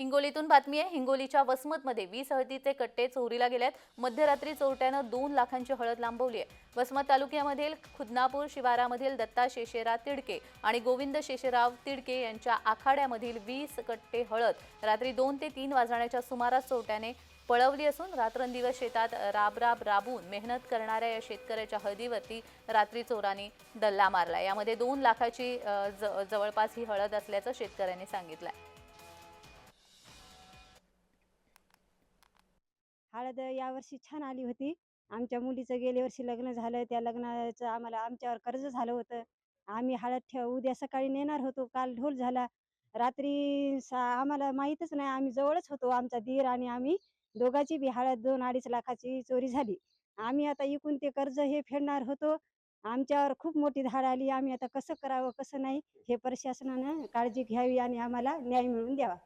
हिंगोलीतून बातमी आहे हिंगोलीच्या वसमतमध्ये वीस हळदीचे कट्टे चोरीला गेल्यात मध्यरात्री चोरट्यानं दोन लाखांची हळद लांबवली आहे. वसमत तालुक्यामधील खुदनापूर शिवारामधील दत्ता शेषेराव तिडके आणि गोविंद शेषेराव तिडके यांच्या आखाड्यामधील वीस कट्टे हळद रात्री दोन ते तीन वाजण्याच्या सुमारास चोरट्याने पळवली असून रात्रंदिवस शेतात राबराब राबून मेहनत करणाऱ्या या शेतकऱ्याच्या हळदीवरती रात्री चोरांनी दल्ला मारला यामध्ये दोन लाखाची ज- जवळपास ही हळद असल्याचं शेतकऱ्यांनी सांगितलंय. हळद यावर्षी छान आली होती. आमच्या मुलीचं गेल्या वर्षी लग्न झालं. त्या लग्नाचं आम्हाला आमच्यावर कर्ज झालं होतं. आम्ही हळद ठेव उद्या सकाळी नेणार होतो. काल ढोल झाला. रात्री सा आम्हाला माहीतच नाही. आम्ही जवळच होतो. आमचा धीर आणि आम्ही दोघाची बी हळद दोन अडीच लाखाची चोरी झाली. आम्ही आता इकून ते कर्ज हे फेडणार होतो. आमच्यावर खूप मोठी धाड आली. आम्ही आता कसं करावं कसं नाही हे प्रशासनानं काळजी घ्यावी आणि आम्हाला न्याय मिळवून द्यावा.